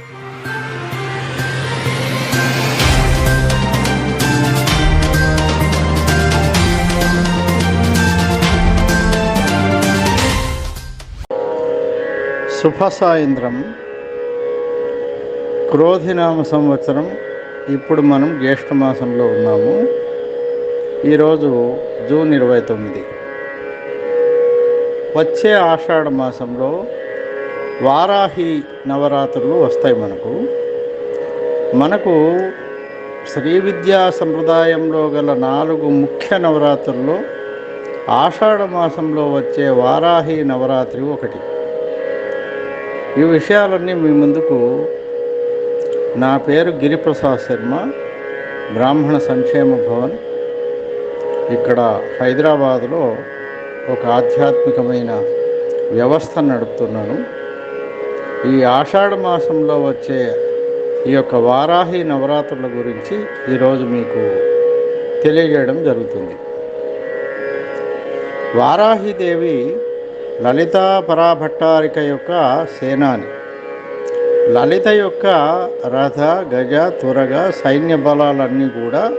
శుభ సాయంత్రం క్రోధినామ సంవత్సరం. ఇప్పుడు మనం జ్యేష్ఠ మాసంలో ఉన్నాము. ఈరోజు జూన్ ఇరవై తొమ్మిది. వచ్చే ఆషాఢ మాసంలో వారాహి నవరాత్రులు వస్తాయి మనకు. మనకు శ్రీ విద్యా సంప్రదాయంలో గల నాలుగు ముఖ్య నవరాత్రుల్లో ఆషాఢ మాసంలో వచ్చే వారాహి నవరాత్రి ఒకటి. ఈ విషయాలన్నీ మీ ముందుకు నా పేరు గిరిప్రసాద్ శర్మ బ్రాహ్మణ సంక్షేమ భవన్. ఇక్కడ హైదరాబాదులో ఒక ఆధ్యాత్మికమైన వ్యవస్థ నడుపుతున్నాను. ఈ ఆషాఢ మాసంలో వచ్చే ఈ యొక్క వారాహి నవరాత్రుల గురించి ఈరోజు మీకు తెలియజేయడం జరుగుతుంది. వారాహిదేవి లలితా పరాభట్టారిక యొక్క సేనాని. లలిత యొక్క రథ గజ తురగ సైన్య బలాలన్నీ కూడా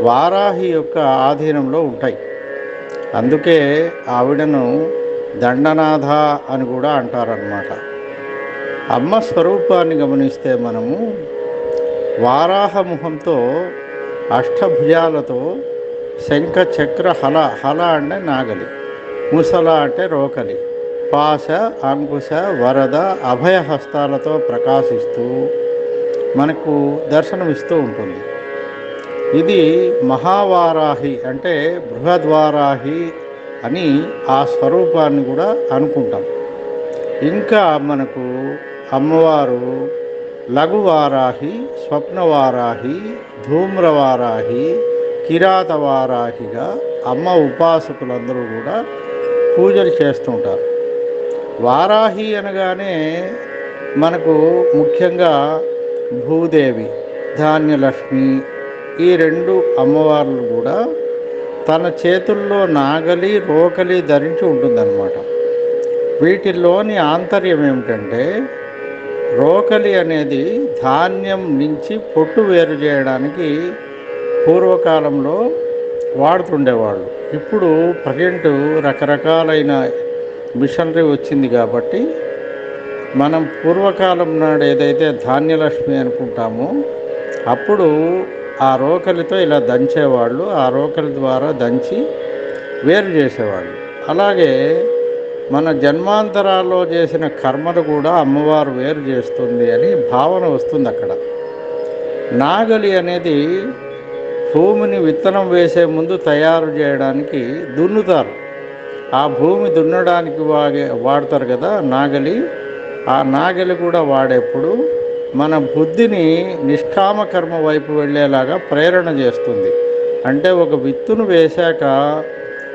వారాహి యొక్క ఆధీనంలో ఉంటాయి. అందుకే ఆవిడను దండనాథ అని కూడా అంటారనమాట అమ్మ స్వరూపాన్ని గమనిస్తే మనము వారాహ ముఖంతో అష్టభుజాలతో శంఖ చక్ర హల హల అంటే నాగలి ముసల అంటే రోకలి పాశ అంకుశ వరద అభయ హస్తాలతో ప్రకాశిస్తూ మనకు దర్శనమిస్తూ ఉంటుంది. ఇది మహావారాహి అంటే బృహద్వారాహి అని ఆ స్వరూపాన్ని కూడా అనుకుంటాం. ఇంకా మనకు అమ్మవారు లఘువారాహి స్వప్నవారాహి ధూమ్రవారాహి కిరాతవారాహిగా అమ్మ ఉపాసకులందరూ కూడా పూజలు చేస్తుంటారు వారాహి అనగానే మనకు ముఖ్యంగా భూదేవి ధాన్యలక్ష్మి ఈ రెండు అమ్మవార్లు కూడా తన చేతుల్లో నాగలి రోకలి ధరించి ఉంటుందన్నమాట. వీటిల్లోని ఆంతర్యం ఏమిటంటే రోకలి అనేది ధాన్యం నుంచి పొట్టు వేరు చేయడానికి పూర్వకాలంలో వాడుతుండేవాళ్ళు. ఇప్పుడు ప్రజెంట్ రకరకాలైన మిషనరీ వచ్చింది కాబట్టి మనం పూర్వకాలం నాడు ఏదైతే ధాన్యలక్ష్మి అనుకుంటామో అప్పుడు ఆ రోకలితో ఇలా దంచేవాళ్ళు ఆ రోకలి ద్వారా దంచి వేరు చేసేవాళ్ళు. అలాగే మన జన్మాంతరాల్లో చేసిన కర్మలు కూడా అమ్మవారు వేరు చేస్తుంది అని భావన వస్తుంది అక్కడ. నాగలి అనేది భూమిని విత్తనం వేసే ముందు తయారు చేయడానికి దున్నుతారు. ఆ భూమి దున్నడానికి వాగే వాడతారు కదా నాగలి. ఆ నాగలి కూడా వాడేప్పుడు మన బుద్ధిని నిష్కామ కర్మ వైపు వెళ్ళేలాగా ప్రేరణ చేస్తుంది. అంటే ఒక విత్తును వేశాక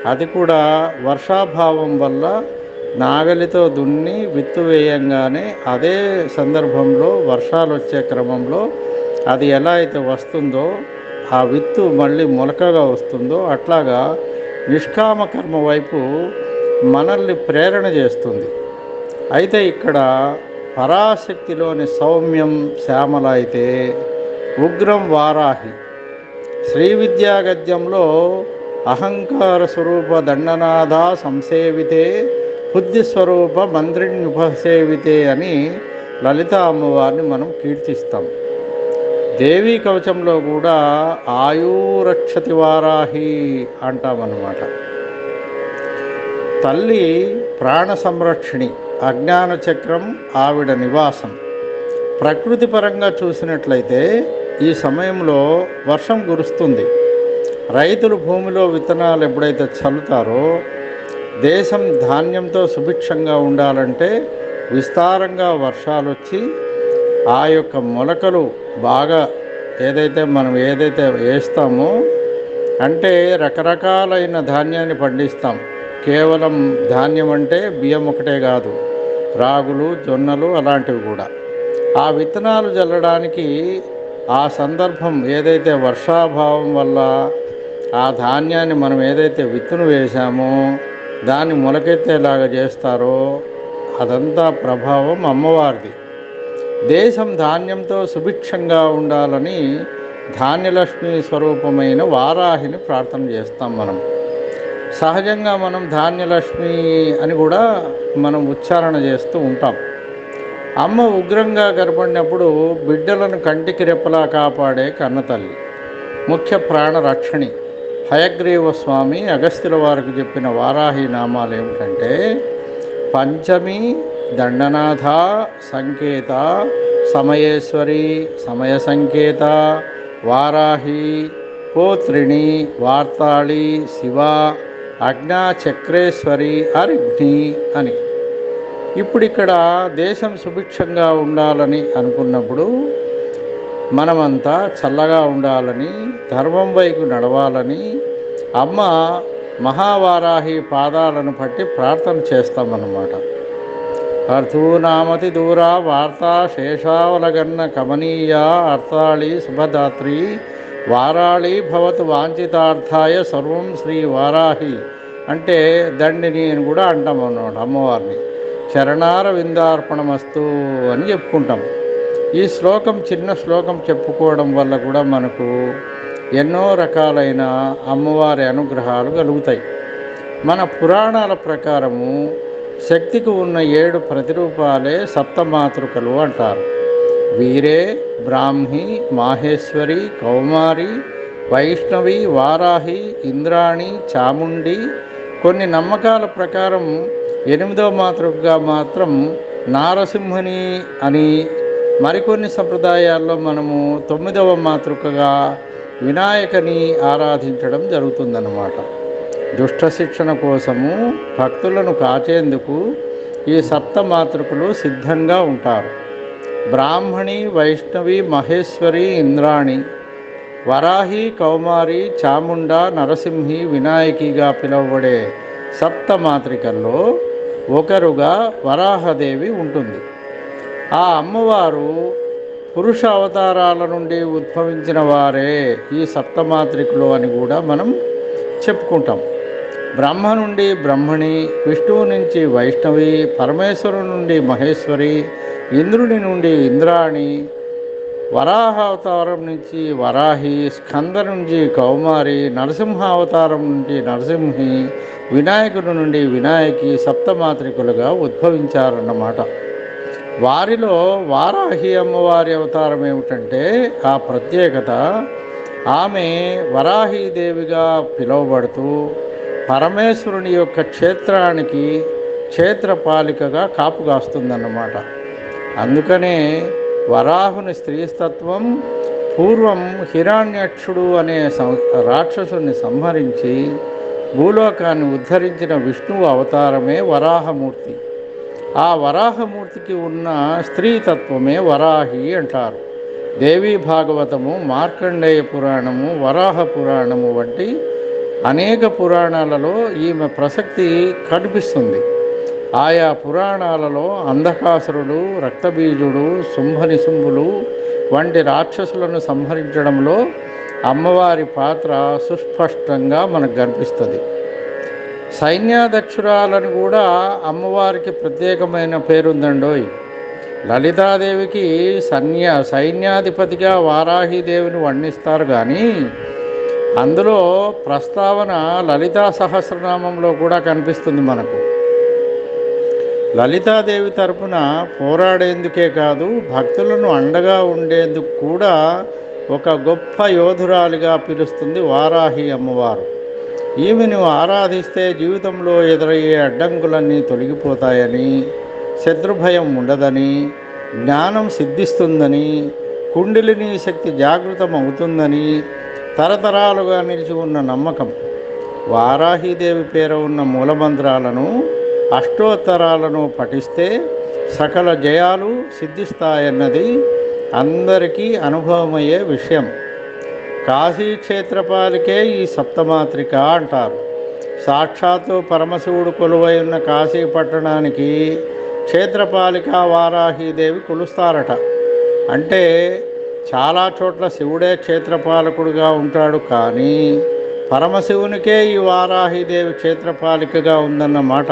అది కూడా వర్షాభావం వల్ల నాగలితో దున్ని విత్తు వేయంగానే అదే సందర్భంలో వర్షాలు వచ్చే క్రమంలో అది ఎలా అయితే వస్తుందో ఆ విత్తు మళ్ళీ మొలకగా వస్తుందో అట్లాగా నిష్కామ కర్మ వైపు మనల్ని ప్రేరణ చేస్తుంది. అయితే ఇక్కడ పరాశక్తిలోని సౌమ్యం శ్యామల అయితే ఉగ్రం వారాహి. శ్రీ విద్యాగద్యంలో అహంకార స్వరూప దండనాథ సంసేవితే బుద్ధి స్వరూప ఉపసేవితే అని లలిత అమ్మవారిని మనం కీర్తిస్తాం. దేవీ కవచంలో కూడా ఆయురక్షతి వారాహి అంటామన్నమాట. తల్లి ప్రాణ సంరక్షిణి అజ్ఞాన చక్రం ఆవిడ నివాసం. ప్రకృతి పరంగా చూసినట్లయితే ఈ సమయంలో వర్షం కురుస్తుంది. రైతులు భూమిలో విత్తనాలు ఎప్పుడైతే చల్లుతారో దేశం ధాన్యంతో సుభిక్షంగా ఉండాలంటే విస్తారంగా వర్షాలు వచ్చి ఆ యొక్క మొలకలు బాగా ఏదైతే మనం ఏదైతే వేస్తామో అంటే రకరకాలైన ధాన్యాన్ని పండిస్తాం. కేవలం ధాన్యం అంటే బియ్యం ఒకటే కాదు రాగులు జొన్నలు అలాంటివి కూడా. ఆ విత్తనాలు చల్లడానికి ఆ సందర్భం ఏదైతే వర్షాభావం వల్ల ఆ ధాన్యాన్ని మనం ఏదైతే విత్తును వేశామో దాన్ని మొలకెత్తేలాగా చేస్తారో అదంతా ప్రభావం అమ్మవారిది. దేశం ధాన్యంతో సుభిక్షంగా ఉండాలని ధాన్యలక్ష్మి స్వరూపమైన వారాహిని ప్రార్థన చేస్తాం మనం. సహజంగా మనం ధాన్యలక్ష్మి అని కూడా మనం ఉచ్చారణ చేస్తూ ఉంటాం. అమ్మ ఉగ్రంగా గర్భడినప్పుడు బిడ్డలను కంటికి రెప్పలా కాపాడే కన్నతల్లి ముఖ్య ప్రాణ రక్షణి హయగ్రీవ స్వామి అగస్త్యుల వారికి చెప్పిన వారాహి నామాలు ఏమిటంటే పంచమి దండనాథ సంకేత సమయేశ్వరి సమయ సంకేత వారాహి పోత్రిణి వార్తాళి శివ అజ్ఞా చక్రేశ్వరి అరిగ్ని అని. ఇప్పుడు ఇక్కడ దేశం సుభిక్షంగా ఉండాలని అనుకున్నప్పుడు మనమంతా చల్లగా ఉండాలని ధర్మం వైపు నడవాలని అమ్మ మహావారాహి పాదాలను పట్టి ప్రార్థన చేస్తామన్నమాట. అర్థూనామతి దూర వార్త శేషావలగన్న కమనీయ అర్థాళి శుభదాత్రి వారాళి భవతు వాంఛితార్థాయ సర్వం శ్రీ వారాహి అంటే దండిని అని కూడా అంటాం అన్నమాట అమ్మవారిని. చరణార విందార్పణమస్తు అని చెప్పుకుంటాం. ఈ శ్లోకం చిన్న శ్లోకం చెప్పుకోవడం వల్ల కూడా మనకు ఎన్నో రకాలైన అమ్మవారి అనుగ్రహాలు కలుగుతాయి. మన పురాణాల ప్రకారము శక్తికి ఉన్న ఏడు ప్రతిరూపాలే సప్తమాతృకలు అంటారు. వీరే బ్రాహ్మి మాహేశ్వరి కౌమారి వైష్ణవి వారాహి ఇంద్రాణి చాముండి. కొన్ని నమ్మకాల ప్రకారం ఎనిమిదవ మాతృకగా మాత్రం నారసింహుని అని మరికొన్ని సంప్రదాయాల్లో మనము తొమ్మిదవ మాతృకగా వినాయకని ఆరాధించడం జరుగుతుందన్నమాట. దుష్ట శిక్షణ కోసము భక్తులను కాచేందుకు ఈ సప్త మాతృకలు సిద్ధంగా ఉంటారు. బ్రాహ్మణి వైష్ణవి మహేశ్వరి ఇంద్రాణి వరాహి కౌమారి చాముండ నరసింహి వినాయకిగా పిలువబడే సప్త మాతృకల్లో ఒకరుగా వరాహదేవి ఉంటుంది. ఆ అమ్మవారు పురుష అవతారాల నుండి ఉద్భవించిన వారే ఈ సప్తమాత్రికులు అని కూడా మనం చెప్పుకుంటాం. బ్రహ్మ నుండి బ్రహ్మణి విష్ణువు నుంచి వైష్ణవి పరమేశ్వరు నుండి మహేశ్వరి ఇంద్రుని నుండి ఇంద్రాణి వరాహ అవతారం నుంచి వరాహి స్కంద నుంచి కౌమారి నరసింహ అవతారం నుండి నరసింహి వినాయకుడి నుండి వినాయకి సప్తమాత్రికులుగా ఉద్భవించారన్నమాట. వారిలో వారాహి అమ్మవారి అవతారం ఏమిటంటే ఆ ప్రత్యేకత. ఆమె వరాహీదేవిగా పిలువబడుతూ పరమేశ్వరుని యొక్క క్షేత్రానికి క్షేత్రపాలికగా కాపుగాస్తుందన్నమాట అందుకనే వరాహుని స్త్రీస్తత్వం పూర్వం హిరణ్యక్షుడు అనే సం- రాక్షసుని సంహరించి భూలోకాన్ని ఉద్ధరించిన విష్ణువు అవతారమే వరాహమూర్తి. ఆ వరాహమూర్తికి ఉన్న స్త్రీతత్వమే వరాహి అంటారు. దేవీ భాగవతము మార్కండేయ పురాణము వరాహ పురాణము వంటి అనేక పురాణాలలో ఈమె ప్రసక్తి కనిపిస్తుంది. ఆయా పురాణాలలో అంధకాసురుడు రక్తబీజుడు శుంభనిశుంభులు వంటి రాక్షసులను సంహరించడంలో అమ్మవారి పాత్ర సుస్పష్టంగా మనకు కనిపిస్తుంది. సైన్యాధ్యక్షురాలను కూడా అమ్మవారికి ప్రత్యేకమైన పేరుందండోయ్. లలితాదేవికి సన్య సైన్యాధిపతిగా వారాహిదేవిని వర్ణిస్తారు కానీ అందులో ప్రస్తావన లలితా సహస్రనామంలో కూడా కనిపిస్తుంది మనకు. లలితాదేవి తరపున పోరాడేందుకే కాదు భక్తులను అండగా ఉండేందుకు కూడా ఒక గొప్ప యోధురాలిగా పిలుస్తుంది వారాహి అమ్మవారు. ఈమెను ఆరాధిస్తే జీవితంలో ఎదురయ్యే అడ్డంకులన్నీ తొలగిపోతాయని శత్రుభయం ఉండదని జ్ఞానం సిద్ధిస్తుందని కుండిలిని శక్తి జాగృతం అవుతుందని తరతరాలుగా నిలిచి ఉన్న నమ్మకం. వారాహీదేవి పేర ఉన్న మూలమంత్రాలను అష్టోత్తరాలను పఠిస్తే సకల జయాలు సిద్ధిస్తాయన్నది అందరికీ అనుభవమయ్యే విషయం. కాశీ క్షేత్రపాలికే ఈ సప్తమాత్రిక అంటారు. సాక్షాత్తు పరమశివుడు కొలువై ఉన్న కాశీ పట్టణానికి క్షేత్రపాలిక వారాహిదేవి కొలుస్తారట. అంటే చాలా చోట్ల శివుడే క్షేత్రపాలకుడుగా ఉంటాడు కానీ పరమశివునికే ఈ వారాహిదేవి క్షేత్రపాలికగా ఉందన్నమాట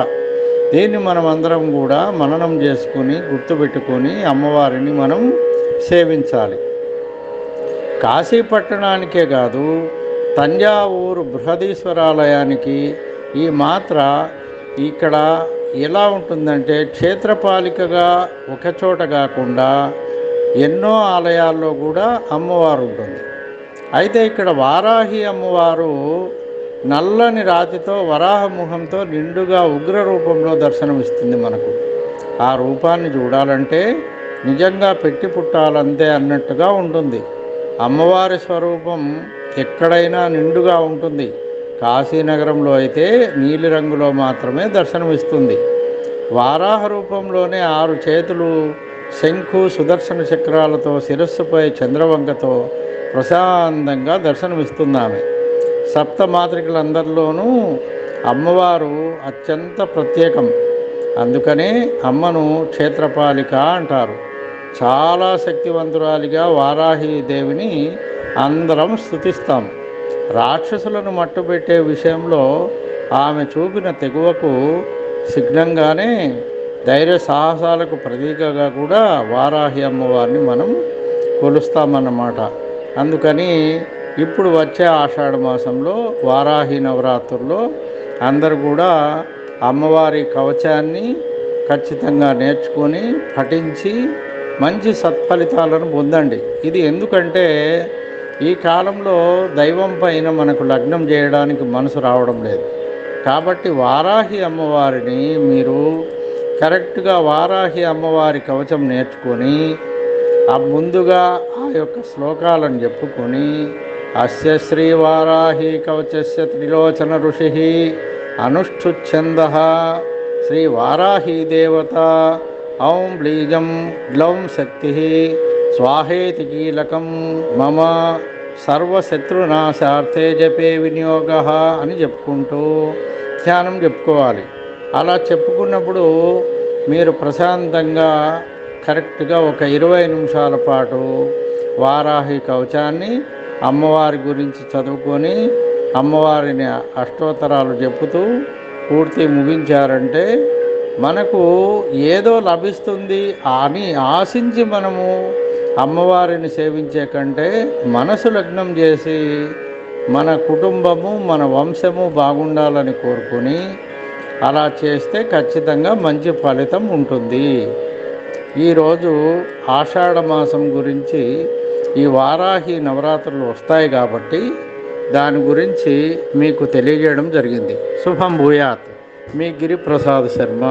దీన్ని మనం అందరం కూడా మననం చేసుకుని గుర్తుపెట్టుకొని అమ్మవారిని మనం సేవించాలి. కాశీ పట్టణానికే కాదు తంజావూరు బృహదీశ్వరాలయానికి ఈ మాత్ర ఇక్కడ ఎలా ఉంటుందంటే క్షేత్రపాలికగా ఒకచోట కాకుండా ఎన్నో ఆలయాల్లో కూడా అమ్మవారు ఉంటుంది. అయితే ఇక్కడ వారాహి అమ్మవారు నల్లని రాతితో వరాహముఖంతో నిండుగా ఉగ్ర రూపంలో దర్శనమిస్తుంది మనకు. ఆ రూపాన్ని చూడాలంటే నిజంగా పెట్టి పుట్టాలంతే అన్నట్టుగా ఉంటుంది. అమ్మవారి స్వరూపం ఎక్కడైనా నిండుగా ఉంటుంది. కాశీనగరంలో అయితే నీలిరంగులో మాత్రమే దర్శనమిస్తుంది. వారాహ రూపంలోనే ఆరు చేతులు శంఖు సుదర్శన చక్రాలతో శిరస్సుపై చంద్రవంకతో ప్రశాంతంగా దర్శనమిస్తుంది సప్త మాత్రికలందరిలోనూ అమ్మవారు అత్యంత ప్రత్యేకం. అందుకనే అమ్మను క్షేత్రపాలిక అంటారు. చాలా శక్తివంతురాలిగా వారాహి దేవిని అందరం స్థుతిస్తాం. రాక్షసులను మట్టుపెట్టే విషయంలో ఆమె చూపిన తెగువకు సిగ్నంగానే ధైర్య సాహసాలకు ప్రతీకగా కూడా వారాహి అమ్మవారిని మనం కొలుస్తామన్నమాట. అందుకని ఇప్పుడు వచ్చే ఆషాఢ మాసంలో వారాహి నవరాత్రుల్లో అందరు కూడా అమ్మవారి కవచాన్ని ఖచ్చితంగా నేర్చుకొని పఠించి మంచి సత్ఫలితాలను పొందండి. ఇది ఎందుకంటే ఈ కాలంలో దైవం పైన మనకు లగ్నం చేయడానికి మనసు రావడం లేదు. కాబట్టి వారాహి అమ్మవారిని మీరు కరెక్ట్గా వారాహి అమ్మవారి కవచం నేర్చుకొని ఆ ముందుగా ఆ యొక్క శ్లోకాలను చెప్పుకొని అస్య శ్రీ వారాహి కవచస్య త్రిలోచన ఋషి అనుష్ఠుచ్ఛంద శ్రీ వారాహి దేవత ఔం బ్లీజం గ్లౌం శక్తి స్వాహేతి కీలకం మమ సర్వశత్రునాశార్థే జపే వినియోగ అని చెప్పుకుంటూ ధ్యానం చెప్పుకోవాలి. అలా చెప్పుకున్నప్పుడు మీరు ప్రశాంతంగా కరెక్ట్గా ఒక ఇరవై నిమిషాల పాటు వారాహి కవచాన్ని అమ్మవారి గురించి చదువుకొని అమ్మవారిని అష్టోత్తరాలు చెప్పుతూ పూర్తి ముగించారంటే మనకు ఏదో లభిస్తుంది అని ఆశించి మనము అమ్మవారిని సేవించే కంటే మనసు లగ్నం చేసి మన కుటుంబము మన వంశము బాగుండాలని కోరుకొని అలా చేస్తే ఖచ్చితంగా మంచి ఫలితం ఉంటుంది. ఈరోజు ఆషాఢ మాసం గురించి ఈ వారాహి నవరాత్రులు వస్తాయి కాబట్టి దాని గురించి మీకు తెలియజేయడం జరిగింది. శుభం భూయాత్. మీ గిరిప్రసాద్ శర్మ.